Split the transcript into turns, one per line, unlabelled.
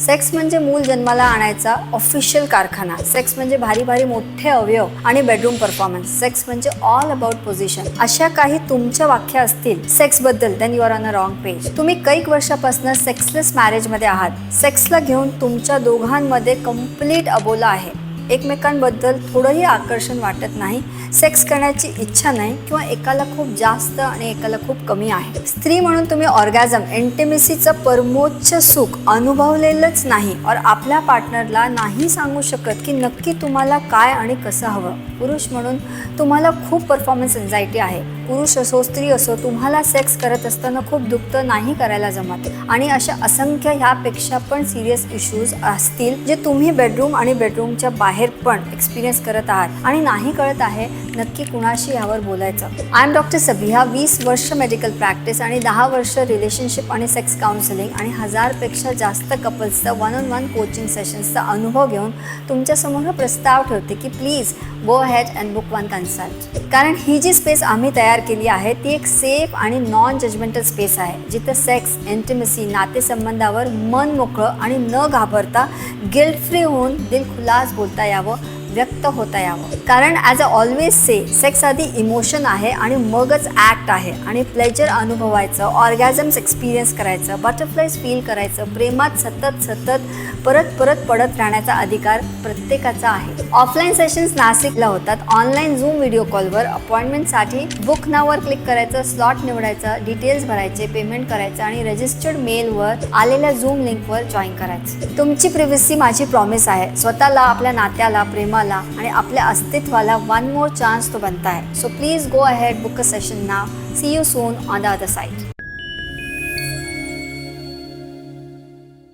Sex म्हणजे मूल जन्माला आणायचा ऑफिशियल कारखाना. सेक्स म्हणजे भारी भारी मोठे अवयव आणि बेडरूम परफॉर्मन्स सेक्स म्हणजे ऑल अबाउट पोझिशन अशा काही तुमच्या वाक्या असतील सेक्सबद्दल then you are on a wrong page तुम्ही कैक वर्षापासून सेक्सलेस मॅरेजमध्ये आहात. सेक्सला घेऊन तुमच्या दोघांमध्ये कंप्लीट अबोला आहे. एकमेकांबद्दल थोडंही आकर्षण वाटत नाही. सेक्स करण्याची इच्छा नाही किंवा एकाला खूप जास्त आणि एकाला खूप कमी आहे. स्त्री म्हणून तुम्ही ऑर्गॅझम इंटिमेसीचं परमोच्च सुख अनुभवलेलंच नाही और आपल्या पार्टनरला नाही सांगू शकत की नक्की तुम्हाला काय आणि कसं हवं. पुरुष म्हणून तुम्हाला खूप परफॉर्मन्स एन्झायटी आहे. पुरुष असो स्त्री असो तुम्हाला सेक्स करत असताना खूप दुखतं नाही करायला जमत. आणि अशा असंख्य ह्यापेक्षा पण सिरियस इश्यूज असतील जे तुम्ही बेडरूम आणि बेडरूमच्या बाहेर पण एक्सपिरियन्स करत आहात. आणि नाही कळत आहे नक्की कुणाशी यावर बोलायचं? आय एम डॉक्टर सबिहा वीस वर्ष मेडिकल प्रॅक्टिस आणि दहा वर्ष रिलेशनशिप आणि सेक्स काउन्सिलिंग आणि हजारपेक्षा जास्त कपल्सचं वन ऑन वन कोचिंग सेशन्सचा अनुभव घेऊन तुमच्यासमोर प्रस्ताव ठेवते की please go ahead and book one consult कारण ही जी स्पेस आम्ही तयार केली आहे ती एक सेफ आणि नॉन जजमेंटल स्पेस आहे जिथं सेक्स इंटिमसी नातेसंबंधावर मन मोकळं आणि न घाबरता गिल्ट फ्री होऊन दिल खुलास बोलता यावं व्यक्त होता यावं कारण as a always say sex आधी इमोशन आहे आणि मगच ॲक्ट आहे. आणि प्लेजर अनुभवायचं ऑर्गॅझम्स एक्सपिरियन्स करायचं बटरफ्लायज फील करायचं प्रेमात सतत सतत परत परत पडत राहण्याचा अधिकार प्रत्येकाचा आहे. ऑफलाईन सेशन्स नाशिकला होतात. ऑनलाईन झूम व्हिडिओ कॉलवर अपॉइंटमेंटसाठी बुक नावर क्लिक करायचं स्लॉट निवडायचं डिटेल्स भरायचे पेमेंट करायचं आणि रजिस्टर्ड मेलवर आलेल्या झूम लिंकवर जॉईन करायचं. तुमची प्रिव्हसी माझी प्रॉमिस आहे. स्वतःला आपल्या नात्याला प्रेमाला आणि आपल्या अस्तित्वाला वन मोर चान्स तो बनता है. So please go ahead book a session now see you soon on the other side